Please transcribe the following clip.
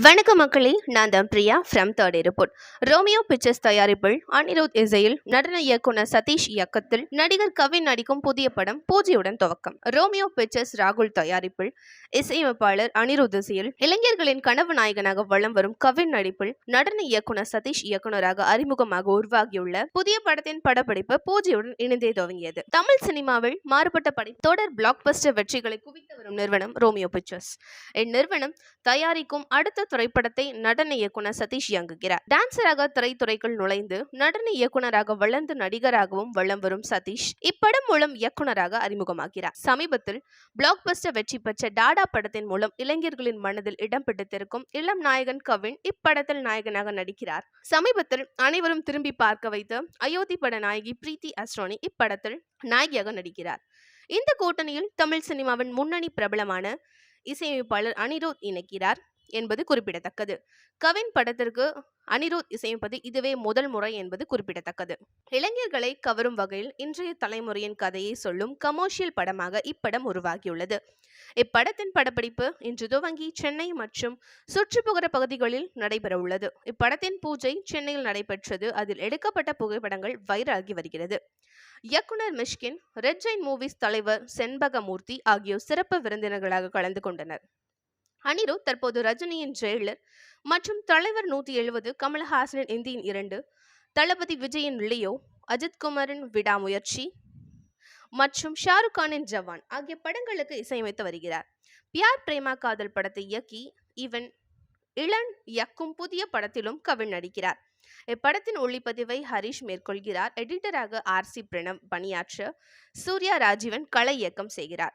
வணக்கம் மக்களே நான் தான் Priya from third report Romeo pictures தயாரிப்பில் அனிருத் இசையில் நடன இயக்குனர் சதீஷ் இயக்கத்தில் நடிகர் கவின் நடிக்கும் புதிய படம் பூஜையுடன் துவக்கம். ரோமியோ பிக்சர்ஸ் ராகுல் தயாரிப்பில் இசையமைப்பாளர் அனிருத் இசையில் இளைஞர்களின் கனவு நாயகனாக வலம் வரும் கவின் நடிப்பில் நடன இயக்குனர் சதீஷ் இயக்குனராக அறிமுகமாக உருவாகியுள்ள புதிய படத்தின் படப்பிடிப்பு பூஜையுடன் இணைந்தே துவங்கியது. தமிழ் சினிமாவில் மாறுபட்ட படை தொடர் பிளாக் பஸ்டர் வெற்றிகளை குவித்து வரும் நிறுவனம் ரோமியோ பிக்சர்ஸ். இந்நிறுவனம் தயாரிக்கும் அடுத்த திரைப்படத்தை நடன இயக்குனர் சதீஷ் இயங்குகிறார். டான்சராக திரைத்துறைக்குள் நுழைந்து நடன இயக்குனராக வளர்ந்து நடிகராகவும் வலம் வரும் சதீஷ் இப்படம் மூலம் இயக்குனராக அறிமுகமாகிறார். சமீபத்தில் பிளாக் பஸ்டர் வெற்றி பெற்ற டாடா படத்தின் மூலம் இளைஞர்களின் மனதில் இடம் பிடித்திருக்கும் இளம் நாயகன் கவின் இப்படத்தில் நாயகனாக நடிக்கிறார். சமீபத்தில் அனைவரும் திரும்பி பார்க்க வைத்த அயோத்தி பட நாயகி பிரீத்தி அஸ்ரோனி இப்படத்தில் நாயகியாக நடிக்கிறார். இந்த கூட்டணியில் தமிழ் சினிமாவின் முன்னணி பிரபலமான இசையமைப்பாளர் அனிருத் இணைக்கிறார் என்பது குறிப்பிடத்தக்கது. கவின் படத்திற்கு அனிருத் இசையமைப்பது இதுவே முதல் முறை என்பது குறிப்பிடத்தக்கது. இளைஞர்களை கவரும் வகையில் இன்றைய தலைமுறையின் கதையை சொல்லும் கமர்ஷியல் படமாக இப்படம் உருவாகியுள்ளது. இப்படத்தின் படப்பிடிப்பு இன்று துவங்கி சென்னை மற்றும் சுற்றுப்புற பகுதிகளில் நடைபெறவுள்ளது. இப்படத்தின் பூஜை சென்னையில் நடைபெற்றது. அதில் எடுக்கப்பட்ட புகைப்படங்கள் வைரலாகி வருகிறது. இயக்குனர் மிஷ்கின் ரெட் ஜெயின் மூவிஸ் தலைவர் செண்பகமூர்த்தி ஆகியோர் சிறப்பு விருந்தினர்களாக கலந்து கொண்டனர். அனிருத் தற்போது ரஜினியின் ஜெயிலர் மற்றும் தலைவர் நூற்றி எழுபது கமல்ஹாசனின் இந்தியின் இரண்டு தளபதி விஜயின் லியோ அஜித்குமாரின் விடாமுயற்சி மற்றும் ஷாருக் கானின் ஜவான் ஆகிய படங்களுக்கு இசையமைத்து வருகிறார். பியார் பிரேமா காதல் படத்தை இயக்கி இவன் இளன் இயக்கும் புதிய படத்திலும் கவின் நடிக்கிறார். இப்படத்தின் ஒளிப்பதிவை ஹரிஷ் மேற்கொள்கிறார். எடிட்டராக ஆர். சி. பிரணவ் பணியாற்ற சூர்யா ராஜீவன் கலை இயக்கம் செய்கிறார்.